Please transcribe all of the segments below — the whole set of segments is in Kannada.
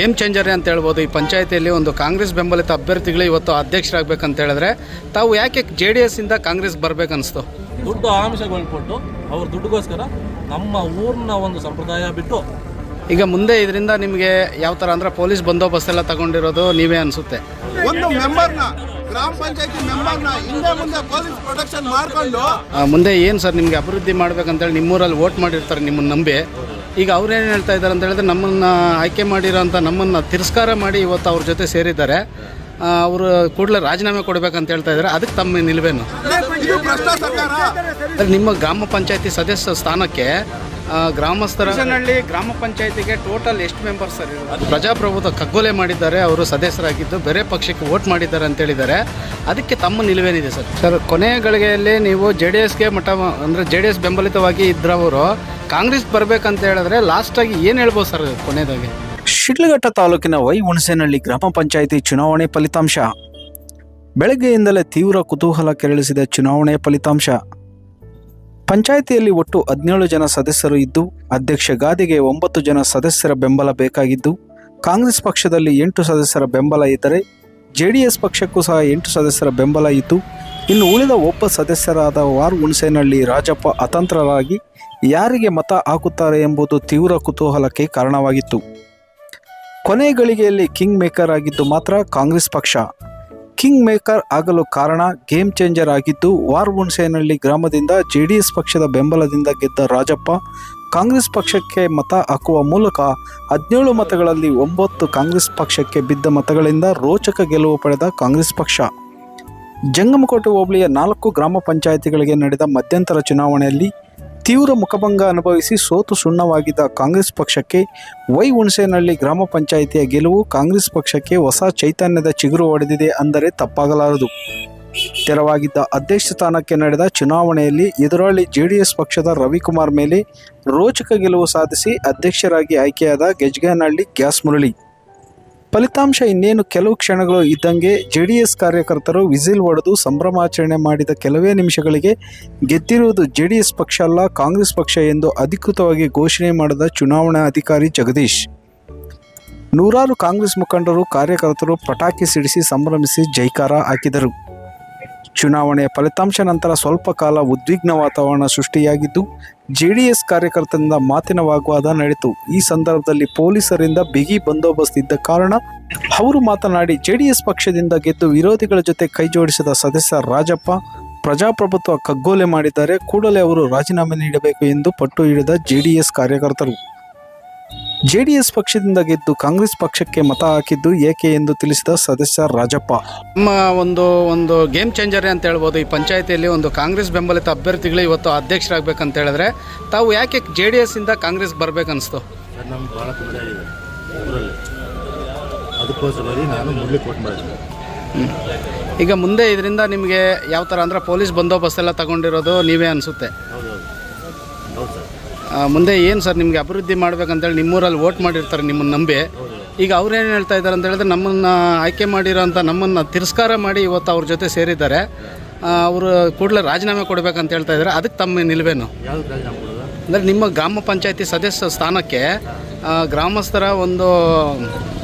ಗೇಮ್ ಚೇಂಜರೇ ಅಂತ ಹೇಳ್ಬೋದು. ಈ ಪಂಚಾಯತಿಯಲ್ಲಿ ಒಂದು ಕಾಂಗ್ರೆಸ್ ಬೆಂಬಲಿತ ಅಭ್ಯರ್ಥಿಗಳು ಇವತ್ತು ಅಧ್ಯಕ್ಷರಾಗಬೇಕಂತ ಹೇಳಿದ್ರೆ ತಾವು ಯಾಕೆ ಜೆ ಡಿ ಎಸ್ ಇಂದ ಕಾಂಗ್ರೆಸ್ ಬರಬೇಕನ್ನಿಸ್ತು ದುಡ್ಡು ಆಮಿಷಗಳು ಕೊಟ್ಟು ಅವ್ರ ದುಡ್ಡುಗೋಸ್ಕರ ನಮ್ಮ ಊರಿನ ಒಂದು ಸಂಪ್ರದಾಯ ಬಿಟ್ಟು ಈಗ ಮುಂದೆ ಇದರಿಂದ ನಿಮಗೆ ಯಾವ ಥರ ಅಂದರೆ ಪೊಲೀಸ್ ಬಂದೋಬಸ್ತ್ ಎಲ್ಲ ತಗೊಂಡಿರೋದು ನೀವೇ ಅನಿಸುತ್ತೆ. ಒಂದು ಮೆಂಬರ್ನ ಗ್ರಾಮ ಪಂಚಾಯತಿ ಮೆಂಬರ್ನ ಹಿಂದೆ ಮುಂದೆ ಪೊಲೀಸ್ ಪ್ರೊಟೆಕ್ಷನ್ ಮಾಡ್ಕೊಂಡು ಮುಂದೆ ಏನು ಸರ್ ನಿಮಗೆ ಅಭಿವೃದ್ಧಿ ಮಾಡ್ಬೇಕಂತೇಳಿ ನಿಮ್ಮೂರಲ್ಲಿ ವೋಟ್ ಮಾಡಿರ್ತಾರೆ ನಿಮ್ಮನ್ನು ನಂಬಿ. ಈಗ ಅವ್ರೇನು ಹೇಳ್ತಾ ಇದ್ದಾರೆ ಅಂತ ಹೇಳಿದ್ರೆ ನಮ್ಮನ್ನು ಆಯ್ಕೆ ಮಾಡಿರೋಂಥ ನಮ್ಮನ್ನು ತಿರಸ್ಕಾರ ಮಾಡಿ ಇವತ್ತು ಅವ್ರ ಜೊತೆ ಸೇರಿದ್ದಾರೆ. ಅವರು ಕೂಡಲೇ ರಾಜೀನಾಮೆ ಕೊಡಬೇಕಂತ ಹೇಳ್ತಾ ಇದ್ದಾರೆ. ಅದಕ್ಕೆ ತಮ್ಮ ನಿಲುವೇನು? ಇದು ಭ್ರಷ್ಟ ಸರ್ಕಾರ. ಅಂದ್ರೆ ನಿಮ್ಮ ಗ್ರಾಮ ಪಂಚಾಯತಿ ಸದಸ್ಯ ಸ್ಥಾನಕ್ಕೆ ಗ್ರಾಮಸ್ಥರ ಗ್ರಾಮ ಪಂಚಾಯತಿಗೆ ಟೋಟಲ್ ಎಷ್ಟು ಮೆಂಬರ್ಸ್ ಸರ್? ಪ್ರಜಾಪ್ರಭುತ್ವ ಕಗ್ಗೊಲೆ ಮಾಡಿದ್ದಾರೆ ಅವರು ಸದಸ್ಯರಾಗಿದ್ದು ಬೇರೆ ಪಕ್ಷಕ್ಕೆ ವೋಟ್ ಮಾಡಿದ್ದಾರೆ ಅಂತ ಹೇಳಿದ್ದಾರೆ. ಅದಕ್ಕೆ ತಮ್ಮ ನಿಲುವೇನಿದೆ ಸರ್? ಸರ್ ಕೊನೆಯ ಗಳಿಗೆಯಲ್ಲಿ ನೀವು ಜೆ ಡಿ ಎಸ್ಗೆ ಮಠ ಅಂದರೆ ಜೆ ಡಿ ಎಸ್ ಬೆಂಬಲಿತವಾಗಿ ಇದ್ರವರು ಕಾಂಗ್ರೆಸ್ ಬರ್ಬೇಕಂತ ಹೇಳಿದ್ರೆ ಲಾಸ್ಟಾಗಿ ಏನು ಹೇಳ್ಬೋದು ಸರ್ ಕೊನೆಯದಾಗಿ ಶಿಡ್ಲಘಟ್ಟ ತಾಲೂಕಿನ ವೈ ಹುಣಸೇನಹಳ್ಳಿ ಗ್ರಾಮ ಪಂಚಾಯಿತಿ ಚುನಾವಣೆ ಫಲಿತಾಂಶ. ಬೆಳಗ್ಗೆಯಿಂದಲೇ ತೀವ್ರ ಕುತೂಹಲ ಕೆರಳಿಸಿದ ಚುನಾವಣೆ ಫಲಿತಾಂಶ. ಪಂಚಾಯಿತಿಯಲ್ಲಿ ಒಟ್ಟು ಹದಿನೇಳು ಜನ ಸದಸ್ಯರು ಇದ್ದು, ಅಧ್ಯಕ್ಷ ಗಾದಿಗೆ ಒಂಬತ್ತು ಜನ ಸದಸ್ಯರ ಬೆಂಬಲ ಬೇಕಾಗಿದ್ದು, ಕಾಂಗ್ರೆಸ್ ಪಕ್ಷದಲ್ಲಿ ಎಂಟು ಸದಸ್ಯರ ಬೆಂಬಲ ಇದ್ದರೆ, ಜೆಡಿಎಸ್ ಪಕ್ಷಕ್ಕೂ ಸಹ ಎಂಟು ಸದಸ್ಯರ ಬೆಂಬಲ ಇದ್ದು, ಇನ್ನು ಉಳಿದ ಒಬ್ಬ ಸದಸ್ಯರಾದ ವಾರ್ ಹುಣಸೇನಹಳ್ಳಿ ರಾಜಪ್ಪ ಅತಂತ್ರರಾಗಿ ಯಾರಿಗೆ ಮತ ಹಾಕುತ್ತಾರೆ ಎಂಬುದು ತೀವ್ರ ಕುತೂಹಲಕ್ಕೆ ಕಾರಣವಾಗಿತ್ತು. ಕೊನೆ ಗಳಿಗೆಯಲ್ಲಿ ಕಿಂಗ್ ಮೇಕರ್ ಆಗಿದ್ದು ಮಾತ್ರ ಕಾಂಗ್ರೆಸ್ ಪಕ್ಷ. ಕಿಂಗ್ ಮೇಕರ್ ಆಗಲು ಕಾರಣ ಗೇಮ್ ಚೇಂಜರ್ ಆಗಿದ್ದು ವಾರ್ ಹುಣಸೇನಹಳ್ಳಿ ಗ್ರಾಮದಿಂದ ಜೆಡಿಎಸ್ ಪಕ್ಷದ ಬೆಂಬಲದಿಂದ ಗೆದ್ದ ರಾಜಪ್ಪ, ಕಾಂಗ್ರೆಸ್ ಪಕ್ಷಕ್ಕೆ ಮತ ಹಾಕುವ ಮೂಲಕ ಹದಿನೇಳು ಮತಗಳಲ್ಲಿ ಒಂಬತ್ತು ಕಾಂಗ್ರೆಸ್ ಪಕ್ಷಕ್ಕೆ ಬಿದ್ದ ಮತಗಳಿಂದ ರೋಚಕ ಗೆಲುವು ಪಡೆದ ಕಾಂಗ್ರೆಸ್ ಪಕ್ಷ. ಜಂಗಮಕೋಟೆ ಹೋಬಳಿಯ ನಾಲ್ಕು ಗ್ರಾಮ ಪಂಚಾಯಿತಿಗಳಿಗೆ ನಡೆದ ಮಧ್ಯಂತರ ಚುನಾವಣೆಯಲ್ಲಿ ತೀವ್ರ ಮುಖಭಂಗ ಅನುಭವಿಸಿ ಸೋತು ಸುಣ್ಣವಾಗಿದ್ದ ಕಾಂಗ್ರೆಸ್ ಪಕ್ಷಕ್ಕೆ ವೈ ಹುಣಸೇನಹಳ್ಳಿ ಗ್ರಾಮ ಪಂಚಾಯಿತಿಯ ಗೆಲುವು ಕಾಂಗ್ರೆಸ್ ಪಕ್ಷಕ್ಕೆ ಹೊಸ ಚೈತನ್ಯದ ಚಿಗುರು ಹೊಡೆದಿದೆ ಅಂದರೆ ತಪ್ಪಾಗಲಾರದು. ತೆರವಾಗಿದ್ದ ಅಧ್ಯಕ್ಷ ಸ್ಥಾನಕ್ಕೆ ನಡೆದ ಚುನಾವಣೆಯಲ್ಲಿ ಎದುರಾಳಿ ಜೆಡಿಎಸ್ ಪಕ್ಷದ ರವಿಕುಮಾರ್ ಮೇಲೆ ರೋಚಕ ಗೆಲುವು ಸಾಧಿಸಿ ಅಧ್ಯಕ್ಷರಾಗಿ ಆಯ್ಕೆಯಾದ ಗೆಜ್ಗಾನಹಳ್ಳಿ ಗ್ಯಾಸ್ ಮುರಳಿ. ಫಲಿತಾಂಶ ಇನ್ನೇನು ಕೆಲವು ಕ್ಷಣಗಳು ಇದ್ದಂಗೆ ಜೆಡಿಎಸ್ ಕಾರ್ಯಕರ್ತರು ವಿಸಿಲ್ ಒಡೆದು ಸಂಭ್ರಮಾಚರಣೆ ಮಾಡಿದ ಕೆಲವೇ ನಿಮಿಷಗಳಿಗೆ ಗೆದ್ದಿರುವುದು ಜೆಡಿಎಸ್ ಪಕ್ಷ ಅಲ್ಲ, ಕಾಂಗ್ರೆಸ್ ಪಕ್ಷ ಎಂದು ಅಧಿಕೃತವಾಗಿ ಘೋಷಣೆ ಮಾಡಿದ ಚುನಾವಣಾ ಅಧಿಕಾರಿ ಜಗದೀಶ್. ನೂರಾರು ಕಾಂಗ್ರೆಸ್ ಮುಖಂಡರು ಕಾರ್ಯಕರ್ತರು ಪಟಾಕಿ ಸಿಡಿಸಿ ಸಂಭ್ರಮಿಸಿ ಜೈಕಾರ ಹಾಕಿದರು. ಚುನಾವಣೆಯ ಫಲಿತಾಂಶ ನಂತರ ಸ್ವಲ್ಪ ಕಾಲ ಉದ್ವಿಗ್ನ ವಾತಾವರಣ ಸೃಷ್ಟಿಯಾಗಿದ್ದು, ಜೆಡಿಎಸ್ ಕಾರ್ಯಕರ್ತರಿಂದ ಮಾತಿನ ವಾಗ್ವಾದ ನಡೆಯಿತು. ಈ ಸಂದರ್ಭದಲ್ಲಿ ಪೊಲೀಸರಿಂದ ಬಿಗಿ ಬಂದೋಬಸ್ತ್ ಇದ್ದ ಕಾರಣ ಅವರು ಮಾತನಾಡಿ, ಜೆಡಿಎಸ್ ಪಕ್ಷದಿಂದ ಗೆದ್ದು ವಿರೋಧಿಗಳ ಜೊತೆ ಕೈಜೋಡಿಸಿದ ಸದಸ್ಯ ರಾಜಪ್ಪ, ಪ್ರಜಾಪ್ರಭುತ್ವ ಕಗ್ಗೊಲೆ ಮಾಡಿದ್ದಾರೆ. ಕೂಡಲೇ ಅವರು ರಾಜೀನಾಮೆ ನೀಡಬೇಕು ಎಂದು ಪಟ್ಟು ಹಿಡಿದ ಜೆಡಿಎಸ್ ಕಾರ್ಯಕರ್ತರು. ಜೆಡಿಎಸ್ ಪಕ್ಷದಿಂದ ಗೆದ್ದು ಕಾಂಗ್ರೆಸ್ ಪಕ್ಷಕ್ಕೆ ಮತ ಹಾಕಿದ್ದು ಏಕೆ ಎಂದು ತಿಳಿಸಿದ ಸದಸ್ಯ ರಾಜಪ್ಪ. ನಮ್ಮ ಒಂದು ಒಂದು ಗೇಮ್ ಚೇಂಜರ್ ಅಂತ ಹೇಳ್ಬೋದು. ಈ ಪಂಚಾಯತಿಯಲ್ಲಿ ಒಂದು ಕಾಂಗ್ರೆಸ್ ಬೆಂಬಲಿತ ಅಭ್ಯರ್ಥಿಗಳು ಇವತ್ತು ಅಧ್ಯಕ್ಷರಾಗಬೇಕಂತ ಹೇಳಿದ್ರೆ ತಾವು ಯಾಕೆ ಜೆ ಡಿ ಎಸ್ ಇಂದ ಕಾಂಗ್ರೆಸ್ ಬರಬೇಕನ್ನಿಸ್ತು ಅದು ನಮ್ಗೆ ಭಾಳ ತೊಂದರೆ ಆಗಿದೆ ಊರಲ್ಲಿ. ಅದಕ್ಕೋಸ್ಕರವಾಗಿ ನಾನು ಮುಡ್ಲಿಕ್ಕೆ ಕೊಟ್ಟು ಮಾಡಿದ್ದೆ ಈಗ ಮುಂದೆ ಇದರಿಂದ ನಿಮಗೆ ಯಾವ ಥರ ಅಂದ್ರೆ ಪೊಲೀಸ್ ಬಂದೋಬಸ್ತ್ ಎಲ್ಲ ತಗೊಂಡಿರೋದು ನೀವೇ ಅನಿಸುತ್ತೆ. ಹೌದು. ಮುಂದೆ ಏನು ಸರ್ ನಿಮಗೆ ಅಭಿವೃದ್ಧಿ ಮಾಡ್ಬೇಕಂತೇಳಿ ನಿಮ್ಮೂರಲ್ಲಿ ವೋಟ್ ಮಾಡಿರ್ತಾರೆ ನಿಮ್ಮನ್ನು ನಂಬಿ. ಈಗ ಅವ್ರೇನು ಹೇಳ್ತಾ ಇದ್ದಾರೆ ಅಂತ ಹೇಳಿದ್ರೆ ನಮ್ಮನ್ನು ಆಯ್ಕೆ ಮಾಡಿರೋಂಥ ನಮ್ಮನ್ನು ತಿರಸ್ಕಾರ ಮಾಡಿ ಇವತ್ತು ಅವ್ರ ಜೊತೆ ಸೇರಿದ್ದಾರೆ. ಅವರು ಕೂಡಲೇ ರಾಜೀನಾಮೆ ಕೊಡಬೇಕಂತ ಹೇಳ್ತಾ ಇದ್ದಾರೆ. ಅದಕ್ಕೆ ತಮ್ಮ ನಿಲ್ವೇನು? ಅಂದರೆ ನಿಮ್ಮ ಗ್ರಾಮ ಪಂಚಾಯತಿ ಸದಸ್ಯ ಸ್ಥಾನಕ್ಕೆ ಗ್ರಾಮಸ್ಥರ ಒಂದು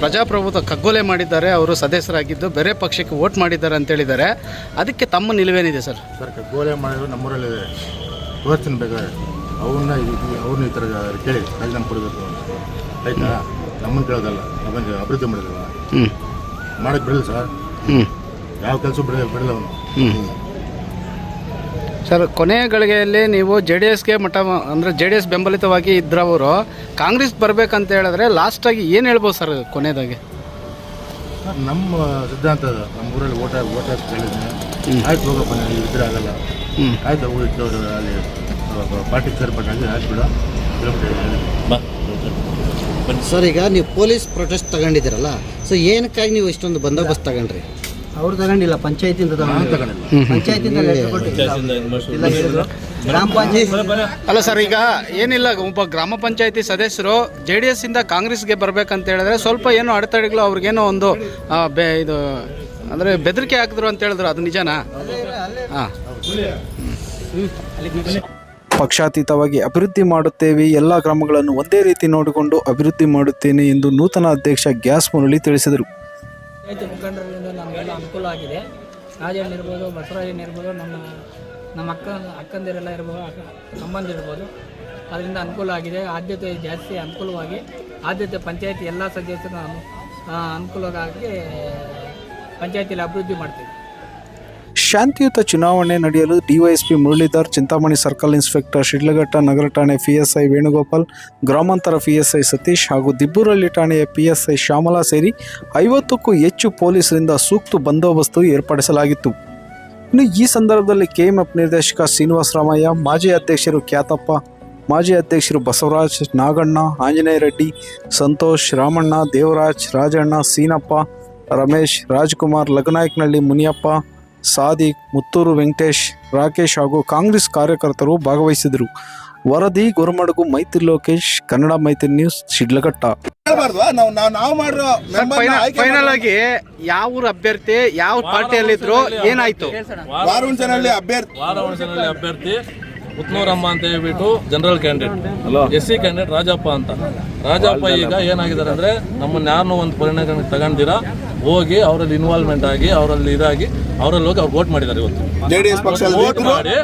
ಪ್ರಜಾಪ್ರಭುತ್ವ ಕಗ್ಗೊಲೆ ಮಾಡಿದ್ದಾರೆ. ಅವರು ಸದಸ್ಯರಾಗಿದ್ದು ಬೇರೆ ಪಕ್ಷಕ್ಕೆ ವೋಟ್ ಮಾಡಿದ್ದಾರೆ ಅಂತ ಹೇಳಿದ್ದಾರೆ. ಅದಕ್ಕೆ ತಮ್ಮ ನಿಲುವೇನಿದೆ ಸರ್? ಸರ್ ಗೋಲೆ ಮಾಡಿದ್ರು ನಮ್ಮೂರಲ್ಲಿದೆ. ಬೇಕಾದ್ರೆ. ಅವ್ರನ್ನ ಅವ್ರನ್ನ ಈ ಥರ ಕೇಳಿ ರಾಜೀನಾಮೆ ಕೊಡಬೇಕು ಆಯ್ತಾ? ನಮ್ಮನ್ನು ಕೇಳೋದಲ್ಲ ನಮಗೆ ಅಭಿವೃದ್ಧಿ ಮಾಡಿದ್ರಲ್ಲ ಹ್ಞೂ ಮಾಡೋಕ್ಕೆ ಬಿಡಲ್ಲ ಸರ್. ಹ್ಞೂ ಯಾವ ಕೆಲಸ ಬಿಡಲ್ಲ ಬಿಡಲ್ಲ ಅವನು. ಹ್ಞೂ ಸರ್ ಕೊನೆಯ ಗಳಿಗೆಯಲ್ಲಿ ನೀವು ಜೆ ಡಿ ಎಸ್ಗೆ ಮಠ ಅಂದರೆ ಜೆ ಡಿ ಎಸ್ ಬೆಂಬಲಿತವಾಗಿ ಇದ್ರವರು ಕಾಂಗ್ರೆಸ್ ಬರಬೇಕಂತ ಹೇಳಿದ್ರೆ ಲಾಸ್ಟಾಗಿ ಏನು ಹೇಳ್ಬೋದು ಸರ್ ಕೊನೆಯದಾಗಿ? ಸರ್ ನಮ್ಮ ಸಿದ್ಧಾಂತ ಅದು. ನಮ್ಮ ಊರಲ್ಲಿ ಓಟ್ ಓಟ್ ಹಾಕಿ ಹೇಳಿದ್ದೀನಿ ಆಯ್ತು ಹೋಗಪ್ಪ ಇದ್ರೆ ಆಗಲ್ಲ. ಹ್ಞೂ ಆಯ್ತು ಹೋಗಿ ಅಲ್ಲಿ ಪಾರ್ಟಿಗೆ ಸೇರ್ಬೇಕಾಗಿ ಹಾಕ್ಬಿಡ ಸರ್ ಈಗ ನೀವು ಪೊಲೀಸ್ ಪ್ರೊಟೆಸ್ಟ್ ತಗೊಂಡಿದ್ದೀರಲ್ಲ ಸೊ ಏನಕ್ಕಾಗಿ ನೀವು ಇಷ್ಟೊಂದು ಬಂದೋಬಸ್ತ್ ತಗೊಂಡ್ರಿ? ಅವ್ರು ತಗೊಂಡಿಲ್ಲ ಪಂಚಾಯತಿಂದ ಗ್ರಾಮ ಪಂಚಾಯತ್ ಅಲ್ಲ ಸರ್ ಈಗ ಏನಿಲ್ಲ ಒಬ್ಬ ಗ್ರಾಮ ಪಂಚಾಯತಿ ಸದಸ್ಯರು ಜೆ ಡಿ ಎಸ್ ಇಂದ ಕಾಂಗ್ರೆಸ್ಗೆ ಬರ್ಬೇಕಂತ ಹೇಳಿದ್ರೆ ಸ್ವಲ್ಪ ಏನೋ ಅಡೆತಡೆಗಳು ಅವ್ರಿಗೇನೋ ಒಂದು ಬೆ ಇದು ಅಂದ್ರೆ ಬೆದರಿಕೆ ಹಾಕಿದ್ರು ಅಂತ ಹೇಳಿದ್ರು ಅದು ನಿಜನಾ? ಹಾಂ. ಪಕ್ಷಾತೀತವಾಗಿ ಅಭಿವೃದ್ಧಿ ಮಾಡುತ್ತೇವೆ. ಎಲ್ಲ ಗ್ರಾಮಗಳನ್ನು ಒಂದೇ ರೀತಿ ನೋಡಿಕೊಂಡು ಅಭಿವೃದ್ಧಿ ಮಾಡುತ್ತೇನೆ ಎಂದು ನೂತನ ಅಧ್ಯಕ್ಷ ಗ್ಯಾಸ್ ಮುರಳಿ ತಿಳಿಸಿದರು. ಮುಖಂಡರಿಂದ ನಮಗೆಲ್ಲ ಅನುಕೂಲ ಆಗಿದೆ. ನಮ್ಮ ನಮ್ಮ ಅಕ್ಕ, ಅಕ್ಕಂದಿರೆಲ್ಲ ಇರ್ಬೋದು ತಮ್ಮಂದಿರ್ಬೋದು ಅದರಿಂದ ಅನುಕೂಲ ಆಗಿದೆ. ಆದ್ಯತೆ ಜಾಸ್ತಿ, ಅನುಕೂಲವಾಗಿ. ಆದ್ಯತೆ ಪಂಚಾಯತಿ ಎಲ್ಲ ಸದಸ್ಯರು ಅನುಕೂಲವಾಗಿ ಪಂಚಾಯತಿಯಲ್ಲಿ ಅಭಿವೃದ್ಧಿ ಮಾಡ್ತೀವಿ. ಶಾಂತಿಯುತ ಚುನಾವಣೆ ನಡೆಯಲು DYSP Muralidhar, Chintamani circle inspector Shidlaghatta, ನಗರ ಠಾಣೆ ಪಿಎಸ್ಐ ವೇಣುಗೋಪಾಲ್, ಗ್ರಾಮಾಂತರ ಪಿಎಸ್ಐ ಸತೀಶ್ ಹಾಗೂ ದಿಬ್ಬೂರಳ್ಳಿ ಠಾಣೆಯ ಪಿಎಸ್ಐ ಶ್ಯಾಮಲಾ ಸೇರಿ ಐವತ್ತಕ್ಕೂ ಹೆಚ್ಚು ಪೊಲೀಸರಿಂದ ಸೂಕ್ತ ಬಂದೋಬಸ್ತು ಏರ್ಪಡಿಸಲಾಗಿತ್ತು. ಇನ್ನು ಈ ಸಂದರ್ಭದಲ್ಲಿ ಕೆಎಂಎಫ್ ನಿರ್ದೇಶಕ ಶ್ರೀನಿವಾಸ ರಾಮಯ್ಯ, ಮಾಜಿ ಅಧ್ಯಕ್ಷರು ಖ್ಯಾತಪ್ಪ, ಮಾಜಿ ಅಧ್ಯಕ್ಷರು ಬಸವರಾಜ್ ನಾಗಣ್ಣ, ಆಂಜನೇಯ ರೆಡ್ಡಿ, ಸಂತೋಷ್ ರಾಮಣ್ಣ, ದೇವರಾಜ್ ರಾಜಣ್ಣ, ಸೀನಪ್ಪ, ರಮೇಶ್ ರಾಜ್ಕುಮಾರ್ ಲಗನಾಯಕನಹಳ್ಳಿ ಮುನಿಯಪ್ಪ ಸಾದಿಕ್ ಮುತ್ತೂರು ವೆಂಕಟೇಶ್ ರಾಕೇಶ್ ಹಾಗೂ ಕಾಂಗ್ರೆಸ್ ಕಾರ್ಯಕರ್ತರು ಭಾಗವಹಿಸಿದರು. ವರದಿ ಗುರುಮಡಗು ಮೈತ್ರಿ ಲೋಕೇಶ್ ಕನ್ನಡ ಮೈತ್ರಿ ನ್ಯೂಸ್ ಶಿಡ್ಲಘಟ್ಟ. ಫೈನಲ್ ಆಗಿ ಯಾವ ಊರ ಅಭ್ಯರ್ಥಿ ಯಾವ ಪಾರ್ಟಿಯಲ್ಲಿದ್ರು ಏನಾಯ್ತು? ಅಭ್ಯರ್ಥಿ ಉತ್ನೂರಮ್ಮ ಅಂತ ಹೇಳ್ಬಿಟ್ಟು general candidate S C candidate Rajappa ಅಂತ. ರಾಜಪ್ಪ ಈಗ ಏನಾಗಿದ್ದಾರೆ ಅಂದ್ರೆ ನಮ್ಮನ್ನ ಯಾರನ್ನೂ ಒಂದು ಪರಿಣಾಮ ತಗೊಂಡಿರಾ ಹೋಗಿ ಅವರಲ್ಲಿ ಇನ್ವಾಲ್ವ್ಮೆಂಟ್ ಆಗಿ ಅವರಲ್ಲಿ ಇದಾಗಿ ಅವರಲ್ಲಿ ಹೋಗಿ ಅವ್ರು ವೋಟ್ ಮಾಡಿದ್ದಾರೆ ಇವತ್ತು. ಜೆಡಿಎಸ್ ಪಕ್ಷದಲ್ಲಿ ವೋಟ್ ಮಾಡಿ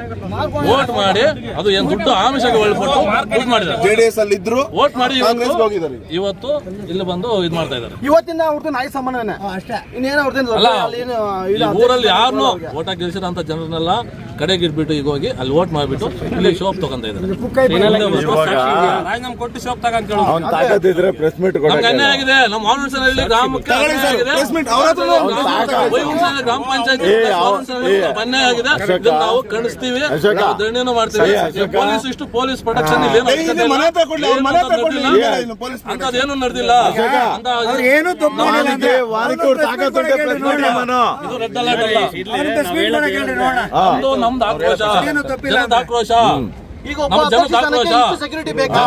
ವೋಟ್ ಮಾಡಿ ಅದು ಏನು ದುಡ್ಡು ಆಮಿಷಕ್ಕೆ ಒಳಪಟ್ಟು ವೋಟ್ ಮಾಡಿದ್ದಾರೆ. ಜೆಡಿಎಸ್ ಅಲ್ಲಿ ಇದ್ರು? ವೋಟ್ ಮಾಡಿ ಕಾಂಗ್ರೆಸ್ ಇವತ್ತು ಹೋಗಿದ್ದಾರೆ. ಇವತ್ತು ಇಲ್ಲಿ ಬಂದು ಇದು ಮಾಡ್ತಾ ಇದ್ದಾರೆ. ಇವತ್ತಿನ ಅವ್ರದ್ದು ನಾಯಿ ಅಷ್ಟೇ. ಇನ್ನೇನು ಅವ್ರದ್ದು ಅಲ್ಲ ಈ ಊರಲ್ಲಿ ಯಾರನ್ನೂ ವೋಟ್ ಹಾಕಿ ಜನರನ್ನೆಲ್ಲ ಕಡೆಗೆ ಇಟ್ಬಿಟ್ಟು ಈಗ ಹೋಗಿ ಅಲ್ಲಿ ವೋಟ್ ಮಾಡಿಬಿಟ್ಟು ಇಲ್ಲಿ ಶೋಪ್ ತಗೊಂತ ಇದ್ದಾರೆ. ಪ್ರೆಸ್ ಕೊಟ್ಟು ಶೋಪ್ ತಗೊಂತ ಅನ್ಯಾಯ ಆಗಿದೆ. ನಮ್ಮ ಗ್ರಾಮಕ್ಕೆ ಅವ್ರ ಗ್ರಾಮ- ಪಂಚಾಯತಿ ಅನ್ಯಾಯ ಆಗಿದೆ ನಾವು ಖಂಡಿಸ್ತೀವಿ ಮಾಡ್ತೀವಿ ಪೊಲೀಸ್ ಇಷ್ಟು ಪೊಲೀಸ್ ಪ್ರೊಟೆಕ್ಷನ್ ಅಂತದೇನು ನಡೆದಿಲ್ಲ ಏನು ತಪ್ಪು ಮಾಡಿಲ್ಲ ಅಂದ್ರೆ ಇದು ರೆಡ್ ಅಲರ್ಟ್ ಅಲ್ಲ ನಮ್ದು ನಮ್ದು ಆಕ್ರೋಶ ಜನದ ಆಕ್ರೋಶ ಈಗ ಸೆಕ್ಯೂರಿಟಿ ಬೇಕಾ?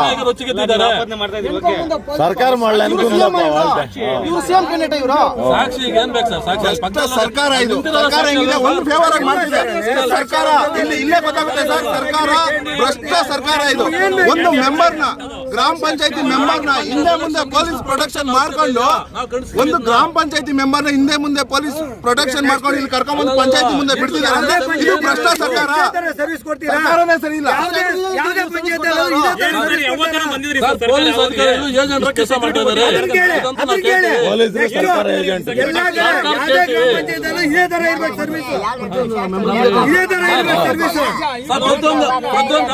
ಸರ್ಕಾರ ಇವ್ರು? ಕ್ಯಾಂಡಿಡೇಟ್ ಇವರು ಸರ್ಕಾರ ಇದು. ಸರ್ಕಾರ ಹೆಂಗಿದೆ? ಒಂದು ಫೇವರ್ ಆಗಿ ಮಾಡ್ತಿದೆ ಸರ್ಕಾರ ಇಲ್ಲಿ ಇಲ್ಲೇ ಗೊತ್ತಾಗುತ್ತೆ ಸರ್. ಸರ್ಕಾರ ಭ್ರಷ್ಟ ಸರ್ಕಾರ ಇದು. ಒಂದು ಮೆಂಬರ್ನ ಗ್ರಾಮ ಪಂಚಾಯತಿ ಮೆಂಬರ್ನ ಹಿಂದೆ ಮುಂದೆ ಪೊಲೀಸ್ ಪ್ರೊಟೆಕ್ಷನ್ ಮಾಡ್ಕೊಂಡು ಒಂದು ಗ್ರಾಮ ಪಂಚಾಯತಿ ಮೆಂಬರ್ನ ಹಿಂದೆ ಮುಂದೆ ಪೊಲೀಸ್ ಪ್ರೊಟೆಕ್ಷನ್ ಮಾಡ್ಕೊಂಡು ಇಲ್ಲಿ ಕರ್ಕೊಂಡ್ಬಂದು ಪಂಚಾಯತಿ ಮುಂದೆ ಬಿಡ್ತಿದ್ದಾರೆ ಅಂದ್ರೆ ಇದು ಭ್ರಷ್ಟ ಸರ್ಕಾರ. ಸರ್ಕಾರನೇ ಸರಿ ಇಲ್ಲ. ಸರ್, ಪೊಲೀಸ್ ಅಧಿಕಾರಿಗಳು ಕೆಲಸ ಮಾಡ್ತಾ ಇದ್ದಾರೆ. ಸರ್ಕಾರ ಪ್ರತಿಯೊಂದು ಪ್ರತಿಯೊಂದು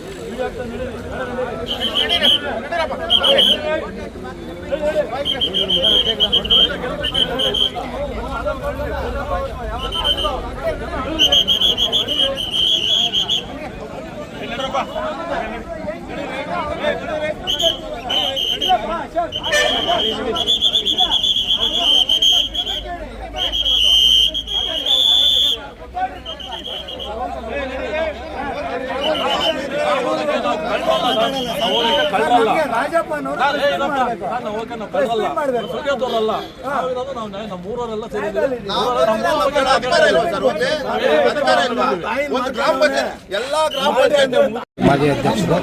ನಮ್ಮೂರವರೆಲ್ಲ ಅಧಿಕಾರ ಪಂಚಾಯತ್ ಮಾಜಿ ಅಧ್ಯಕ್ಷರು.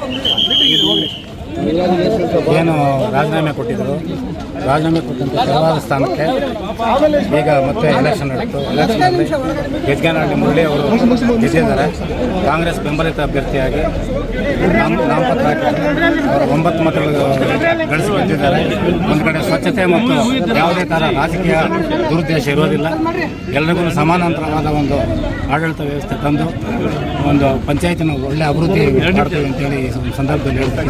ಏನು ರಾಜೀನಾಮೆ ಕೊಟ್ಟಿದ್ದರು. ರಾಜೀನಾಮೆ ಕೊಟ್ಟಂತ ಸರ್ವಾದ ಸ್ಥಾನಕ್ಕೆ ಈಗ ಮತ್ತೆ ಎಲೆಕ್ಷನ್ ನಡೆಯಿತು ಎಲೆಕ್ಷನಲ್ಲಿ ಯಜ್ಞನಹಳ್ಳಿ ಮುರಳಿ ಅವರು ಗೆದ್ದಿದ್ದಾರೆ. ಕಾಂಗ್ರೆಸ್ ಬೆಂಬಲಿತ ಅಭ್ಯರ್ಥಿಯಾಗಿ ನಾಮ ನಾಮಪತ್ರ ಅವರು ಒಂಬತ್ತು ಮತಗಳು ಗಳಿಸಿ ಬಂದಿದ್ದಾರೆ ಒಂದು ಕಡೆ ಸ್ವಚ್ಛತೆ ಮತ್ತು ಯಾವುದೇ ಥರ ರಾಜಕೀಯ ದುರುದ್ದೇಶ ಇರೋದಿಲ್ಲ. ಎಲ್ರಿಗೂ ಸಮಾನಾಂತರವಾದ ಒಂದು ಆಡಳಿತ ವ್ಯವಸ್ಥೆ ತಂದು ಒಂದು ಪಂಚಾಯತಿನ ಒಳ್ಳೆ ಅಭಿವೃದ್ಧಿ ಮಾಡ್ತೀವಿ ಅಂತೇಳಿ ಸಂದರ್ಭದಲ್ಲಿ ಹೇಳ್ತಾ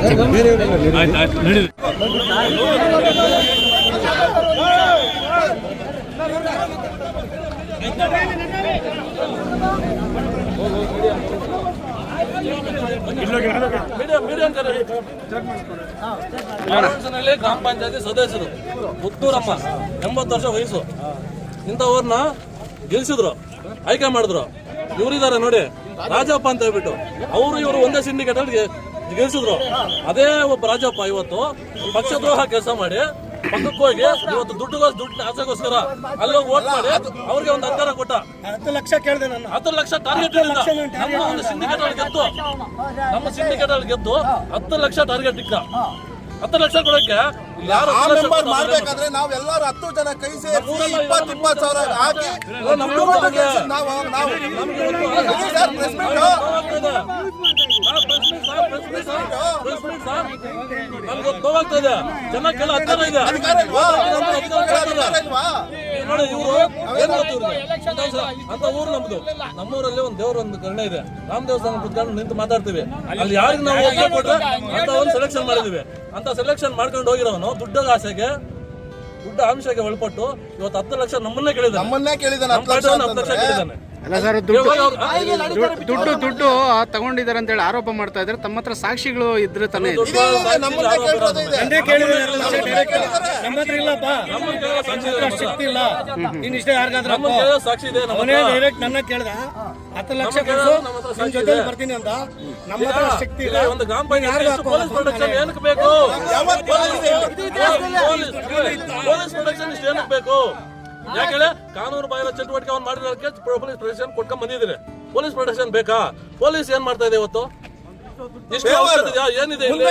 ಗ್ರಾಮ ಪಂಚಾಯತಿ ಸದಸ್ಯರು. ಮುತ್ತೂರಮ್ಮ, ಎಂಬತ್ತು ವರ್ಷ ವಯಸ್ಸು. ಇಂಥವ್ರನ್ನ ಗೆಲ್ಸಿದ್ರು, ಆಯ್ಕೆ ಮಾಡಿದ್ರು. ಇವರಿದ್ದಾರೆ ನೋಡಿ, ರಾಜಪ್ಪ ಅಂತ ಹೇಳ್ಬಿಟ್ಟು. ಅವರು ಇವರು ಒಂದೇ ಸಿಂಡಿಕೇಟ್ ಅಲ್ಲಿ ಗೆಲ್ಸಿದ್ರು. ಅದೇ ಒಬ್ಬ ರಾಜಪ್ಪ ಇವತ್ತು ಪಕ್ಷದ್ರೋಹ ಕೆಲಸ ಮಾಡಿ ಪಕ್ಕಕ್ಕೆ ಹೋಗಿ ಇವತ್ತು ದುಡ್ಡುಗೋಸ್ ದುಡ್ಡು ಆಸೆಗೋಸ್ಕರ ಅಲ್ಲೋಗಿ ಓಟ್ ಮಾಡಿ ಅವ್ರಿಗೆ ಒಂದು ಅಧಿಕಾರ ಕೊಟ್ಟ. ಹತ್ತು ಲಕ್ಷ ಕೇಳಿದೆ ನಾನು ಹತ್ತು ಲಕ್ಷ ಟಾರ್ಗೆಟ್ ನಮ್ಮ ಒಂದು ಸಿಂಡಿಕೇಟ್ ಅಲ್ಲಿ ಗೆದ್ದು ನಮ್ಮ ಸಿಂಡಿಕೇಟ್ ಅಲ್ಲಿ ಗೆದ್ದು ಹತ್ತು ಲಕ್ಷ ಟಾರ್ಗೆಟ್ ಇಕ್ಕ ಹತ್ತು ಲಕ್ಷ ಕೊಡಕ್ಕೆ ಯಾರು. ಮಾಡ್ಬೇಕಾದ್ರೆ ನಾವೆಲ್ಲರೂ ಹತ್ತು ಜನ ಕೈ ಸೇರಿ ಇಪ್ಪತ್ತು ಇಪ್ಪತ್ತು ಸಾವಿರ ಹಾಕಿ ನಾವು ನಾವು ಹತ್ತಾರ ಇದೆ. ನೋಡಿ ಇವರು ಏನ್ ಗೊತ್ತು ಅಂತ ಊರು ನಮ್ದು. ನಮ್ಮೂರಲ್ಲಿ ಒಂದು ದೇವ್ರ ಒಂದು ಕರ್ಣ ಇದೆ. ರಾಮ ದೇವಸ್ಥಾನ ಕುತ್ಕೊಂಡು ನಿಂತು ಮಾತಾಡ್ತೀವಿ. ಅಲ್ಲಿ ಯಾರಿಗೆ ನಾವು ಕೊಟ್ರೆ ಅಂತ ಒಂದು ಸೆಲೆಕ್ಷನ್ ಮಾಡಿದೀವಿ. ಅಂತ ಸೆಲೆಕ್ಷನ್ ಮಾಡ್ಕೊಂಡು ಹೋಗಿರೋನು ದುಡ್ಡ ಆಸೆಗೆ ದುಡ್ಡ ಅಂಶಕ್ಕೆ ಒಳಪಟ್ಟು ಇವತ್ತು ಹತ್ತು ಲಕ್ಷ ನಮ್ಮನ್ನೇ ಕೇಳಿದ್ದಾನೆ ನಮ್ಮನ್ನೇ ಕೇಳಿದಾನೆ ನಮ್ಮ ಹತ್ತು ಲಕ್ಷ ಪಾರ್ಟಿಯವ್ನು ಅಲ್ಲ ಸರ್ ದುಡ್ಡು ದುಡ್ಡು- ದುಡ್ಡು ತಗೊಂಡಿದ್ದಾರೆ ಅಂತೇಳಿ ಆರೋಪ ಮಾಡ್ತಾ ಇದ್ದಾರೆ ತಮ್ಮ ಹತ್ರ ಸಾಕ್ಷಿಗಳು ಇದ್ರೆ ತಾನೇ. ಶಕ್ತಿ ಇಲ್ಲ. ನೀನ್ ಇಷ್ಟೇ ಯಾರಿಗಾದ್ರೆ ನಮ್ಮನ್ನ ಸಾಕ್ಷಿ ಇದೆ ನಮ್ಮ ಅವನೇ ಹತ್ರ. ಡೈರೆಕ್ಟ್ ನನ್ನ ಕೇಳ್ದ. ಹತ್ತು ಲಕ್ಷ ನಮ್ಮ ಕೊಡ್ಸು ನಿಮ್ ಜೊತೆ ಬರ್ತೀನಿ ಅಂತ ನಮ್ಮ ಹತ್ರ ಶಕ್ತಿ ಇಲ್ಲ. ಒಂದು ಗ್ರಾಮ ಪಂಚಾಯತ್ ಪೊಲೀಸ್ ಪ್ರೊಟೆಕ್ಷನ್ ಏನಕ್ಕೆ ಬೇಕು? ಪೊಲೀಸ್ ಪೊಲೀಸ್ ಪ್ರೊಟೆಕ್ಷನ್ ಇಷ್ಟು ಏನಕ್ಕೆ ಬೇಕು? ಯಾಕೆ ಹೇಳಿ? ಕಾನೂನು ಬಾಹಿರ ಚಟುವಟಿಕೆ ಅವ್ನು ಮಾಡಿರೋದಕ್ಕೆ ಪೊಲೀಸ್ ಪ್ರೊಟೆಕ್ಷನ್ ಕೊಟ್ಕೊಂಡ್ ಬಂದಿದ್ದೀರಿ ಪೊಲೀಸ್ ಪ್ರೊಟೆಕ್ಷನ್ ಬೇಕಾ? ಪೊಲೀಸ್ ಏನ್ ಮಾಡ್ತಾ ಇದೆ ಇವತ್ತು? ಎಷ್ಟು ಔಷಧ ಏನಿದೆ ಇಲ್ಲಿ?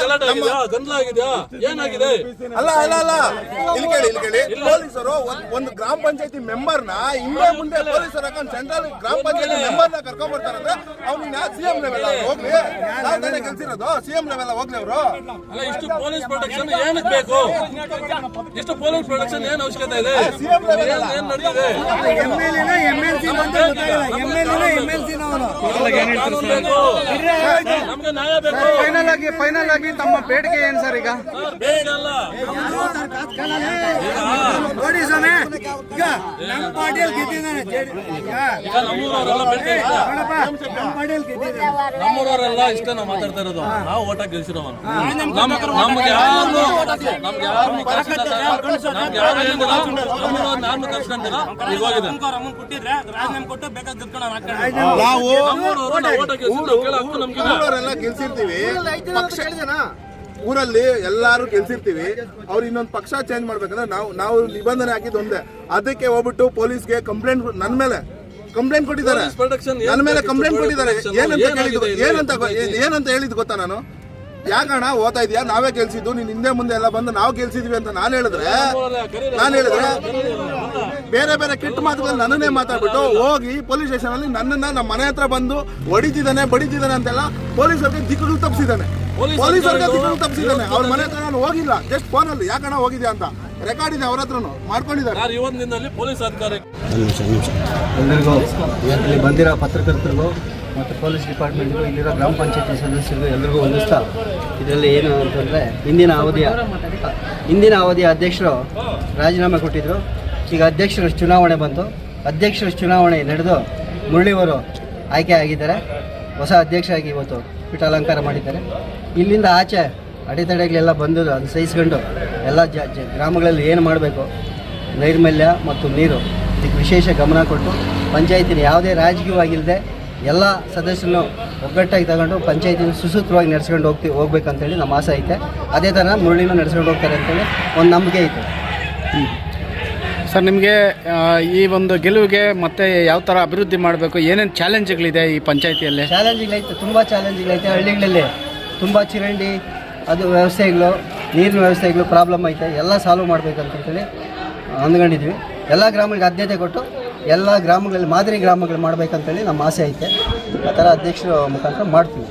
ಗಲಾಟೆ ಆಗಿದ್ಯಾ? ಗಂದ್ಲ ಆಗಿದ್ಯಾ ಏನಾಗಿದೆ? ಅಲ್ಲ ಅಲ್ಲ ಅಲ್ಲ. ಇಲ್ಲಿ ಕೇಳಿ ಇಲ್ಲಿ ಕೇಳಿ. ಪೊಲೀಸರು ಒಂದ್- ಗ್ರಾಮ ಪಂಚಾಯತಿ ಮೆಂಬರ್ನ ಹಿಂದೆ ಮುಂದೆ ಪೊಲೀಸರು ಹಾಕೊಂಡು ಸೆಂಟ್ರಲ್ ಗ್ರಾಮ ಪಂಚಾಯತಿ ಮೆಂಬರ್ನ ಕರ್ಕೊಂಡ್ ಬರ್ತಾರಂದ್ರೆ ಅವ್ನಿಗೆ ಯಾಕೆ ಸಿಎಂ ಲೆವೆಲ್ ಹೋಗ್ಲಿ. ನಾವು ತಾನೇ ಕೆಲ್ಸಿರೋದು ಸಿಎಂ ಲೆವೆಲ್ ಹೋಗ್ಲಿ ಅವರು. ಅಲ್ಲ ಇಷ್ಟು ಪೊಲೀಸ್ ಪ್ರೊಟೆಕ್ಷನ್ ಏನಕ್ಕೆ ಬೇಕು? ಇಷ್ಟು ಪೊಲೀಸ್ ಪ್ರೊಟೆಕ್ಷನ್ ಏನ್ ಅವಶ್ಯಕತೆ ಇದೆ? CM ಲೆವೆಲ್ ಏನ್ ನಡೆದಿದೆ? ಕಾನೂನು ಬೇಕು. ನಮ್ಗೆ ನ್ಯಾಯ ಬೇಕು. ಫೈನಲ್ ಆಗಿ ಫೈನಲ್ ಆಗಿ ತಮ್ಮ ಬೇಡಿಕೆ ಏನ್ ಸರ್ ಈಗ? ಅಲ್ಲ ನೋಡಿ ಸ್ವಾಮಿ ಈಗ ನಮ್ಮ ಪಾರ್ಟಿಯಲ್ಲಿ ಗೆದ್ದಿದ್ದಾನೆ ಈಗ. ನಮ್ಮೂರವರೆಲ್ಲ ಬೇಡಿಕೆ ಇಷ್ಟ. ನಮ್ಮ ಪಾರ್ಟಿಯಲ್ಲಿ ಗೆದ್ದಿದ್ದಾನೆ ನಮ್ಮೂರವರೆಲ್ಲ ಇಷ್ಟ ನಾವು ಮಾತಾಡ್ತಾ ಇರೋದು. ನಾವು ಓಟ ಗೆಲ್ಸಿರೋವನು ನಮ್ಗೆ ಯಾರು ನಮ್ಗೆ ಯಾರು ನಮ್ಗೆ ಯಾರು ಕರ್ಸ್ಕೊಂತೀರಾ ಈಗ ಹೋಗಿದೆ ನಾವು ನಮ್ಮೂರವ್ರು ನಾವು ಓಟ ಗೆಲ್ಸಿದ್ರು ಕೇಳೋ ಹಕ್ಕು ನಮ್ಗಿದೆ. ಊರವರೆಲ್ಲ ಗೆಲ್ಸಿರ್ತೀವಿ. ಪಕ್ಷ ಊರಲ್ಲಿ ಎಲ್ಲಾರು ಗೆಲ್ಸಿರ್ತೀವಿ. ಅವ್ರು ಇನ್ನೊಂದು ಪಕ್ಷ ಚೇಂಜ್ ಮಾಡ್ಬೇಕಂದ್ರೆ ನಾವು ನಾವು ನಿಬಂಧನೆ ಹಾಕಿದ್ ಒಂದೇ. ಅದಕ್ಕೆ ಹೋಗ್ಬಿಟ್ಟು ಪೊಲೀಸ್ಗೆ ಕಂಪ್ಲೇಂಟ್ ನನ್ನ ಮೇಲೆ ಕಂಪ್ಲೇಂಟ್ ಕೊಟ್ಟಿದ್ದಾರೆ. ನನ್ ನನ್ನ ಮೇಲೆ ಕಂಪ್ಲೇಂಟ್ ಕೊಟ್ಟಿದ್ದಾರೆ. ಏನಂತ ಕೇಳಿದ್ರು? ಏನಂತ ಏನಂತ ಹೇಳಿದ್ ಗೊತ್ತಾ ನಾನು? ಯಾಕಣ್ಣ ಓದ್ತಾ ಇದೀಯಾ ನಾವೇ ಗೆಲ್ಸಿದ್ದು ನೀನ್ ಹಿಂದೆ ಮುಂದೆ ಎಲ್ಲ ಬಂದು ನಾವು ಗೆಲ್ಸಿದ್ವಿ ಅಂತ ನಾನು ಹೇಳಿದ್ರೆ ನಾನು ಹೇಳಿದ್ರೆ ಬೇರೆ ಬೇರೆ ಕೆಟ್ಟ ಮಾತುಗಳು ನನ್ನನ್ನೇ ಮಾತಾಡ್ಬಿಟ್ಟು ಹೋಗಿ ಪೊಲೀಸ್ ಸ್ಟೇಷನ್ ಅಲ್ಲಿ ನನ್ನನ್ನ ನಮ್ಮ ಮನೆ ಹತ್ರ ಬಂದು ಹೊಡಿತಿದ್ದಾನೆ ಬಡಿತಿದ್ದಾನೆ ಅಂತೆಲ್ಲ ಪೊಲೀಸರಿಗೆ ದಿಕ್ಕುಗಳು ತಪ್ಪಿಸಿದ್ದಾನೆ. ಪೊಲೀಸ್ ಪೊಲೀಸರಿಗೆ ದಿಕ್ಕು ದಿಕ್ಕುಗಳು ತಪ್ಪಿಸಿದ್ದಾನೆ. ಅವ್ರ ಮನೆ ಹತ್ರ ನಾನು ಹೋಗಿಲ್ಲ. ಜಸ್ಟ್ ಫೋನ್ ಅಲ್ಲಿ. ಯಾಕಣ ಹೋಗಿದ್ಯಾ ಅಂತ. ರೆಕಾರ್ಡ್ ಇದೆ ಅವ್ರ ಹತ್ರನು. ಮಾಡ್ಕೊಂಡಿದ್ದಾರೆ. ಇವತ್ತಿನಲ್ಲಿ ಪೊಲೀಸ್ ಅಧಿಕಾರಿ? ಎಲ್ಲರಿಗೂ ಇಲ್ಲಿ ಬಂದಿರೋ ಪತ್ರಕರ್ತರಿಗೂ ಮತ್ತು ಪೊಲೀಸ್ ಡಿಪಾರ್ಟ್ಮೆಂಟ್ಗೂ ಇಲ್ಲಿರೋ ಗ್ರಾಮ ಪಂಚಾಯತಿ ಸದಸ್ಯರಿಗೂ ಎಲ್ರಿಗೂ ವಂದಿಸ್ತಾ ಇದರಲ್ಲಿ ಏನು ಅಂತಂದರೆ ಹಿಂದಿನ ಅವಧಿಯ ಹಿಂದಿನ ಅವಧಿಯ ಅಧ್ಯಕ್ಷರು ರಾಜೀನಾಮೆ ಕೊಟ್ಟಿದ್ದರು ಈಗ ಅಧ್ಯಕ್ಷರ ಚುನಾವಣೆ ಬಂತು ಅಧ್ಯಕ್ಷರ ಚುನಾವಣೆ ನಡೆದು ಮುರಳಿಯವರು ಆಯ್ಕೆ ಆಗಿದ್ದಾರೆ. ಹೊಸ ಅಧ್ಯಕ್ಷರಾಗಿ ಇವತ್ತು ಪೀಠಾಲಂಕಾರ ಮಾಡಿದ್ದಾರೆ. ಇಲ್ಲಿಂದ ಆಚೆ ಅಡೆತಡೆಗಳೆಲ್ಲ ಬಂದು ಅದು ಸಹಿಸ್ಕೊಂಡು ಎಲ್ಲ ಜ ಗ್ರಾಮಗಳಲ್ಲಿ ಏನು ಮಾಡಬೇಕು? ನೈರ್ಮಲ್ಯ ಮತ್ತು ನೀರು. ಇದಕ್ಕೆ ವಿಶೇಷ ಗಮನ ಕೊಟ್ಟು ಪಂಚಾಯತಿನ ಯಾವುದೇ ರಾಜಕೀಯವಾಗಿಲ್ಲದೆ ಎಲ್ಲ ಸದಸ್ಯರನ್ನು ಒಗ್ಗಟ್ಟಾಗಿ ತಗೊಂಡು ಪಂಚಾಯತಿನ ಸುಸೂತ್ರವಾಗಿ ನಡೆಸ್ಕೊಂಡು ಹೋಗ್ತೀವಿ ಹೋಗ್ಬೇಕಂತೇಳಿ ನಮ್ಮ ಆಸೆ ಐತೆ. ಅದೇ ಥರ ಮುರಳಿನೂ ನಡೆಸ್ಕೊಂಡು ಹೋಗ್ತಾರೆ ಅಂತೇಳಿ ಒಂದು ನಂಬಿಕೆ ಐತೆ. ಸರ್, ನಿಮಗೆ ಈ ಒಂದು ಗೆಲುವಿಗೆ ಮತ್ತೆ ಯಾವ ಥರ ಅಭಿವೃದ್ಧಿ ಮಾಡಬೇಕು? ಏನೇನು ಚಾಲೆಂಜ್ಗಳಿದೆ ಈ ಪಂಚಾಯತಿಯಲ್ಲಿ? ಚಾಲೆಂಜ್ಗಳೈತೆ, ತುಂಬ ಚಾಲೆಂಜ್ಗಳೈತೆ. ಹಳ್ಳಿಗಳಲ್ಲಿ ತುಂಬ ಚಿರಂಡಿ, ಅದು ವ್ಯವಸ್ಥೆಗಳು, ನೀರಿನ ವ್ಯವಸ್ಥೆಗಳು ಪ್ರಾಬ್ಲಮ್ ಐತೆ. ಎಲ್ಲ ಸಾಲ್ವ್ ಮಾಡ್ಬೇಕಂತೇಳಿ ಅಂದ್ಕೊಂಡಿದ್ವಿ. ಎಲ್ಲ ಗ್ರಾಮಗಳಿಗೆ ಆದ್ಯತೆ ಕೊಟ್ಟು ಎಲ್ಲ ಗ್ರಾಮಗಳಲ್ಲಿ ಮಾದರಿ ಗ್ರಾಮಗಳು ಮಾಡಬೇಕಂತೇಳಿ ನಮ್ಮ ಆಸೆ ಐತೆ. ಆ ಥರ ಅಧ್ಯಕ್ಷರ ಮುಖಾಂತರ ಮಾಡ್ತೀವಿ.